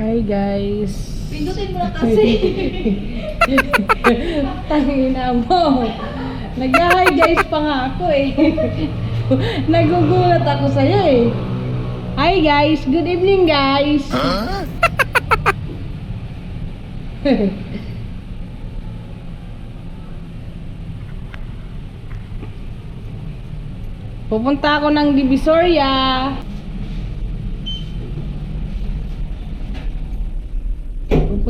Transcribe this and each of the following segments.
Hi guys. Pindutin mo na kasi. Tangina mo. Nag-hi guys pa nga ako eh. Nagugulat ako sa'yo eh. Hi guys, good evening guys. Pupunta ako ng Divisoria.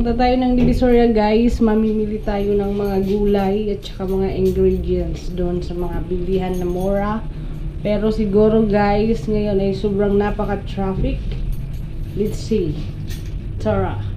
Pupunta tayo ng Divisoria guys. Mamimili tayo ng mga gulay at saka mga ingredients doon sa mga bilihan na mura. Pero siguro guys, ngayon ay sobrang napaka-traffic. Let's see. Tara.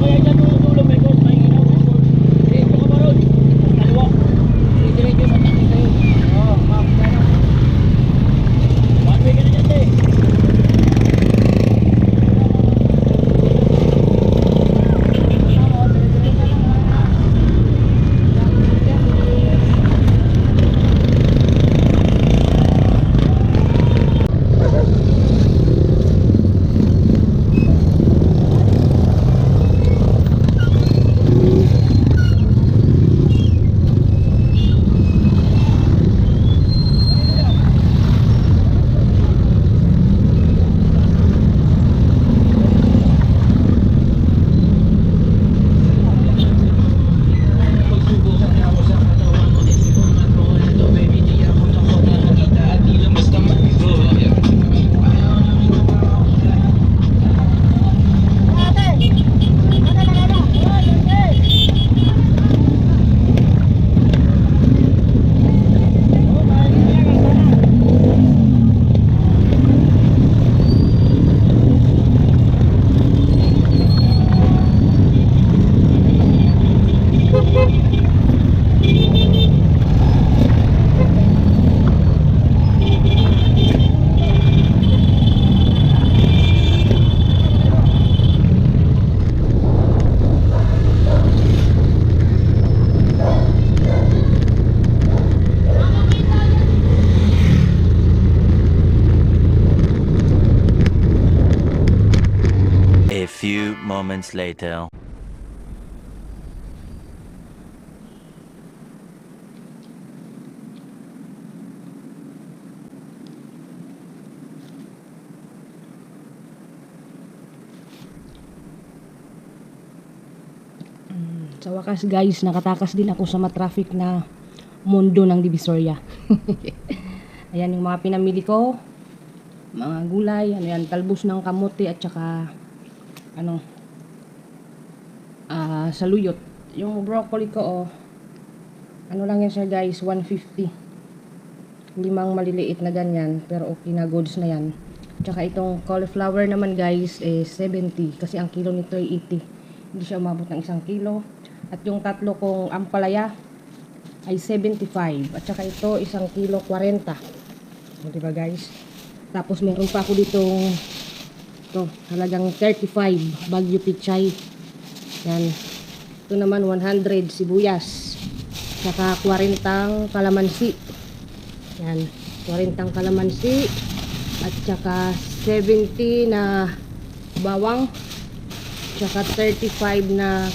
quê cho tôi moments later. Sa wakas guys, nakatakas din ako sa matraffic na mundo ng Divisoria. Ayan yung mga pinamili ko. Mga gulay, ano yan, talbos ng kamote at saka ano, ah saluyot. Yung broccoli ko, oh, ano lang yan siya guys, 150. Limang maliliit na ganyan, pero okay na goods na yan. Tsaka itong cauliflower naman guys, eh 70. Kasi ang kilo nito ay 80. Hindi siya umabot ng isang kilo. At yung tatlo kong ampalaya ay 75. At saka ito, isang kilo 40. O, diba guys? Tapos meron pa ako ditong ito, halagang 35 Bagyo Pichay. Yan. Ito naman 100 sibuyas. Saka 40 kalamansi. Yan. 40 kalamansi. At saka 70 na bawang. Tsaka 35 na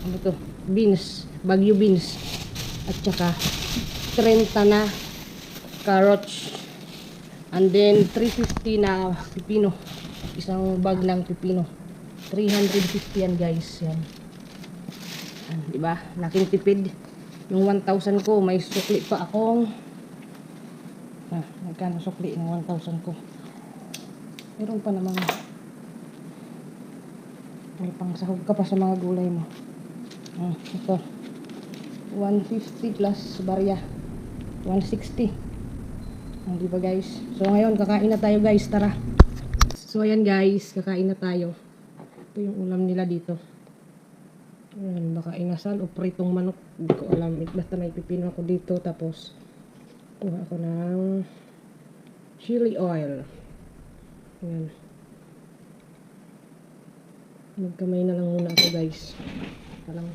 ano to, beans, bagyo beans. At saka 30 na carrots. And then 350 na pipino. Isang bag ng pipino. 350 yan guys. Yan. Di ba? Laking tipid. Yung 1,000 ko, may sukli pa akong ah, magkano sukli ng 1,000 ko. Meron pa namang may pangsahog ka pa sa mga gulay mo. Ah, ito. 150 plus barya. 160. Ah, di ba guys? So ngayon, kakain na tayo guys. Tara. So ayan guys, kakain na tayo. Ito yung ulam nila dito. Ayan, baka inasal o pritong manok. Hindi ko alam. Basta may pipino ako dito. Tapos, kuha ako ng chili oil. Ayan. Magkamay na lang muna ako guys. Parang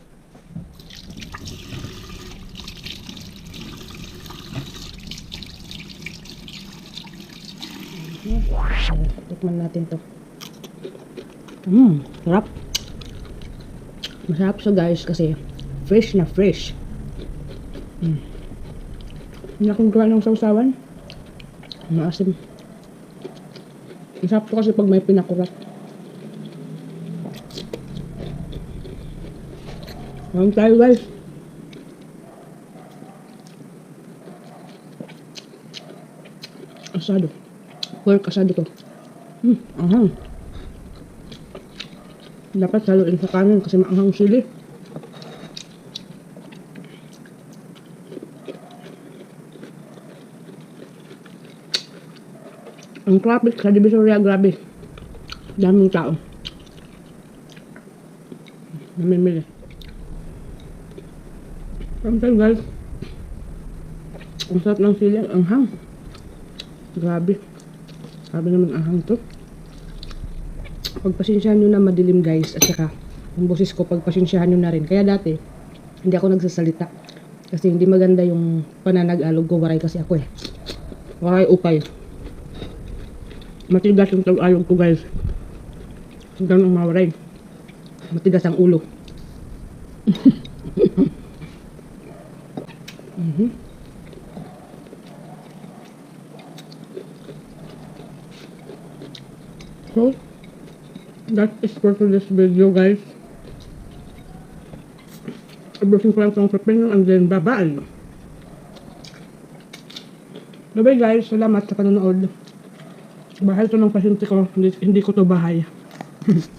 tikman natin to. Mmm, sarap. Masarap siya guys kasi fresh na fresh. Mm. Hindi ng sausawan. Maasim. Masarap to kasi pag may pinakurat. Kain tayo guys. Asado. Pork asado to. Hmm, ahang. Dapat saluin sa kanin kasi maanghang sili. Ang traffic sa Divisoria, grabe. Daming tao. Namimili. Sometimes guys, ang sarap ng sili, ang anghang. Grabe. Grabe naman ang anghang to. Pagpasensyahan nyo na madilim guys at saka yung boses ko pagpasensyahan nyo na rin. Kaya dati, hindi ako nagsasalita. Kasi hindi maganda yung pananag-alog ko. Waray kasi ako eh. Waray upay. Matigas yung tag-alog ko guys. Hanggang ang mawaray. Matigas ang ulo. Mhm. So, that is for today's video guys. Abusin ko lang itong pepino and then babaan. Bye guys, salamat sa panonood. Bahay to ng pasyente ko, hindi, hindi ko to bahay.